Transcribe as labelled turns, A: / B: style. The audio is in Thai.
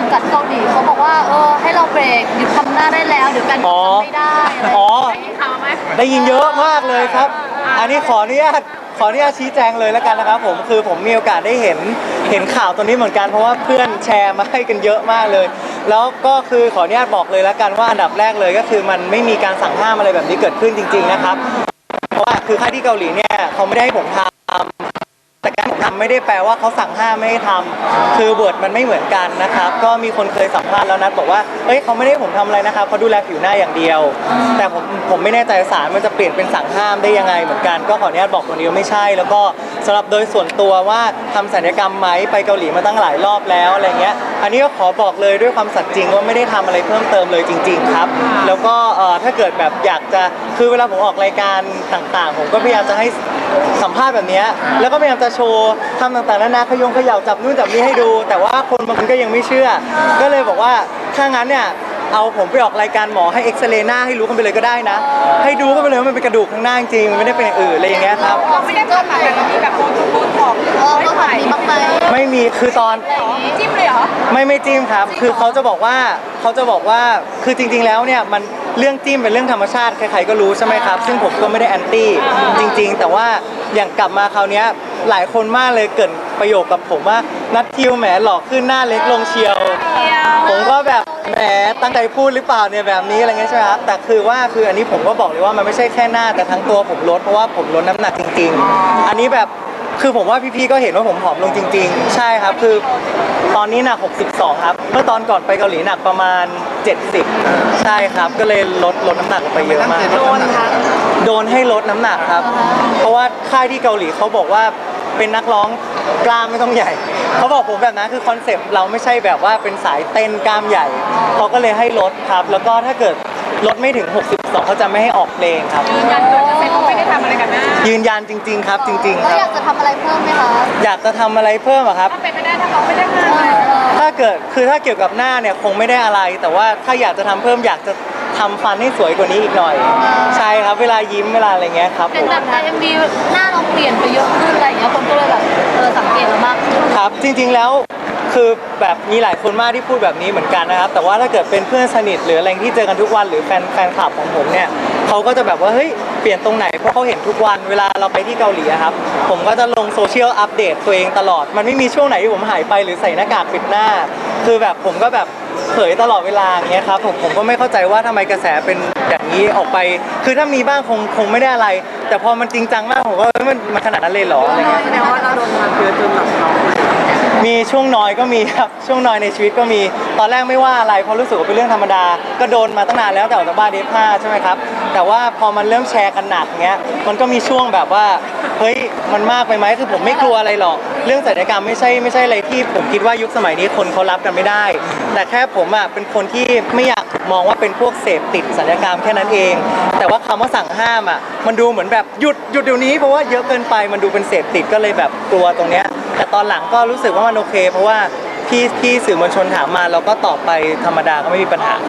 A: สังกัดเกาหลีเขาบอกว่าเออให้เราเบรกหยุดทำหน้าได้แล้วเดี๋ยวแฟน
B: อ๋อ
A: จำไม่ได้อะไรอย่าง
B: อ๋อ
A: เงี้ย
C: ข่าวไหม
B: ได้ยินเยอะมากเลยครับ อันนี้ขออนุญาตขออนุญาตชี้แจงเลยแล้วกันนะครับผมคือผมมีโอกาสได้เห็นเห็นข่าวตัวนี้เหมือนกันเพราะว่าเพื่อนแชร์มาให้กันเยอะมากเลย แล้วก็คือขออนุญาตบอกเลยแล้วกันว่าอันดับแรกเลยก็คือมันไม่มีการสั่งห้ามอะไรแบบนี้เกิดขึ้นจริง ๆนะครับ เพราะว่าคือค่ายที่เกาหลีเนี่ยเขาไม่ได้ให้ผมทำแต่การผม ทำไม่ได้แปลว่าเขาสั่งห้ามไม่ให้ทำคือเวิร์ดมันไม่เหมือนกันนะครับ ก็มีคนเคยสัมภาษณ์แล้วนัดบอกว่าเฮ้ยเขาไม่ได้ให้ผมทำอะไรนะครับเขาดูแลผิวหน้าอย่างเดียว แต่ผมผมไม่แน่ใจสารมันจะเปลี่ยนเป็นสั่งห้ามได้ยังไงเหมือนกัน ก็ขออนุญาตบอกตรงนี้ว่าไม่ใช่ แล้วก็สำหรับโดยส่วนตัวว่าทำศัลยกรรมไหมไปเกาหลีมาตั้งหลายรอบแล้วอะไรเงี้ย อันนี้ก็ขอบอกเลยด้วยความสัตย์จริงว่าไม่ได้ทำอะไรเพิ่มเติมเลยจริง ๆ ครับ แล้วก็เอ่อถ้าเกิดแบบอยากจะ คือเวลาผมออกรายการต่างๆ ผมก็พยายามจะให้สัมภาษณ์แบบเนี้ยแล้วก็พยายามจะโชว์ทำต่างๆนานาขยงเขย่าจับนู่นจับนี่ให้ดู แต่ว่าคนบางคนก็ยังไม่เชื่อ ก็เลยบอกว่าถ้างั้นเนี่ยเอาผมไปออกรายการหมอให้เอ็กซเรย์หน้าให้รู้กันไปเลยก็ได้นะ ให้ดูกันไปเลยว่ามันเป็นกระดูกข้างหน้าจริงๆมันไม่ได้เป็นอย่างอื่นอะไรอย่างเงี้ยครับ
C: เราไม่ได้ผ่าตัดแต่เรามีแบบพูดของ
A: เออเขาถามนี้บ้างไหม
B: ไม่มีคือตอน
C: จิ้มเลยเหรอ
B: ไม่ไม่จิ้มครับ คือเขาจะบอกว่าเขาจะบอกว่าคือจริง ๆ แล้วเนี่ยมัน เรื่องจิ้มเป็นเรื่องธรรมชาติใครๆก็รู้ใช่ไหมครับ ซึ่งผมก็ไม่ได้แอนตี้จริง ๆ แต่ว่าอย่างกลับมาคราวเนี้ยหลายคนมากเลยเกรินประโยคกับผมว่านัดคิวแหมหลอกขึ้นหน้าเล็กลงเชียว ผมก็แบบแหมตั้งใจพูดหรือเปล่าเนี่ยแบบนี้อะไรเงี้ยใช่ไหมครับแต่คือว่าคืออันนี้ผมก็บอกเลยว่ามันไม่ใช่แค่หน้าแต่ทั้งตัวผมลดเพราะว่าผมลดน้ำหนักจริง ๆ อันนี้แบบ คือผมว่าพี่ๆก็เห็นว่าผมผอมลงจริง ๆ ใช่ครับ คือตอนนี้หนัก 62 ครับ เมื่อตอนก่อนไปเกาหลีหนักประมาณ 70 ใช่ครับ ก็เลยลดลดน้ำหนักลงไปเยอะมาก
C: โดนค่ะ
B: โดนให้ลดน้ำหนักครับ เพราะว่าค่ายที่เกาหลีเขาบอกว่าเป็นนักร้องกล้ามไม่ต้องใหญ่ เขาบอกผมแบบนั้นคือคอนเซปต์เราไม่ใช่แบบว่าเป็นสายเต้นกล้ามใหญ่ เขาก็เลยให้ลดครับ แล้วก็ถ้าเกิดลดไม่ถึง 62 เขาจะไม่ให้ออกเพลงครับ
C: ยืนยันร้อยเปอร์เซ็นต์ว่าไม่ได้
B: ยืนยันจริง ๆ ครับจริงๆ
A: แล้ว
B: ค
A: อยา
B: รับ
A: กจะทำอะไรเพิ่มไหมคะ
B: อยากจะทำอะไรเพิ่มอะครับ
C: ถ้าเป็นไม่ได้ถ้าเราไม่ได้งาน
A: เอ
C: เลย
A: อ
B: ถ้าเกิดคือถ้าเกี่ยวกับหน้าเนี่ยคงไม่ได้อะไร แต่ว่าถ้าอยากจะทำเพิ่มอยากจะทำฟันให้สวยกว่านี้อีกหน่อย ใช่ครับเวลายิ้มเวลาอะไรเงี้ยครับผ
A: เป็น
B: ม
A: แบบในเอ็มวีหน้าเราเปลี่ยนไปเยอะขึ้นอะไรอย่างเงี้ยคนก็เลยแบบเออสังเกตเรามากขึ้น
B: ครับ จริง ๆแล้วคือแบบมีหลายคนมากที่พูดแบบนี้เหมือนกันนะครับ แต่ว่าถ้าเกิดเป็นเพื่อนสนิทหรืออะไรที่เจอกันทุกวันหรือแฟนแฟนคลับของผมเนี่ย เขาก็จะแบบว่าเฮ้ยเปลี่ยนตรงไหนเพราะเขาเห็นทุกวันเวลาเราไปที่เกาหลีอะครับ ผมก็จะลงโซเชียลอัปเดตตัวเองตลอด มันไม่มีช่วงไหนที่ผมหายไปหรือใส่หน้ากากปิดหน้า คือแบบผมก็แบบเผยตลอดเวลาอย่างเงี้ยครับผมผมก็ไม่เข้าใจว่าทำไมกระแสเป็นอย่างนี้ออกไป คือถ้ามีบ้างคงคงไม่ได้อะไร แต่พอมันจริงจังมากผมก็มันมันขนาดนั้นเลยเหรออะไรเงี้ย
C: แสดงว่าเราโดนมาคือจนแบบเรา
B: มีช่วงน้อยก็มีครับ ช่วงน้อยในชีวิตก็มี ตอนแรกไม่ว่าอะไรเพราะรู้สึกว่าเป็นเรื่องธรรมดา ก็โดนมาตั้งนานแล้วแต่ออกจากบ้านเดฟห้าใช่ไหมครับ แต่ว่าพอมันเริ่มแชร์กันหนักเงี้ย มันก็มีช่วงแบบว่า เฮ้ย มันมากไปไหมคือผมไม่กลัวอะไรหรอก เรื่องศัลยกรรมไม่ใช่ไม่ใช่อะไรที่ผมคิดว่ายุคสมัยนี้คนเขารับกันไม่ได้ แต่แค่ผมอะเป็นคนที่ไม่อยากมองว่าเป็นพวกเสพติดศัลยกรรมแค่นั้นเอง แต่ว่าคำว่าสั่งห้ามอะ มันดูเหมือนแบบหยุดหยุดเดี๋ยวนี้เพราะว่าเยอะเกินไป มันดูเป็นเสพติดก็เลยแบบกลัวตรงเนี้ย แต่ตอนหลังก็รู้สึกว่ามันโอเค เพราะว่าพี่พี่สื่อมวลชนถามมาเราก็ตอบไปธรรมดาก็ไม่มีปัญหา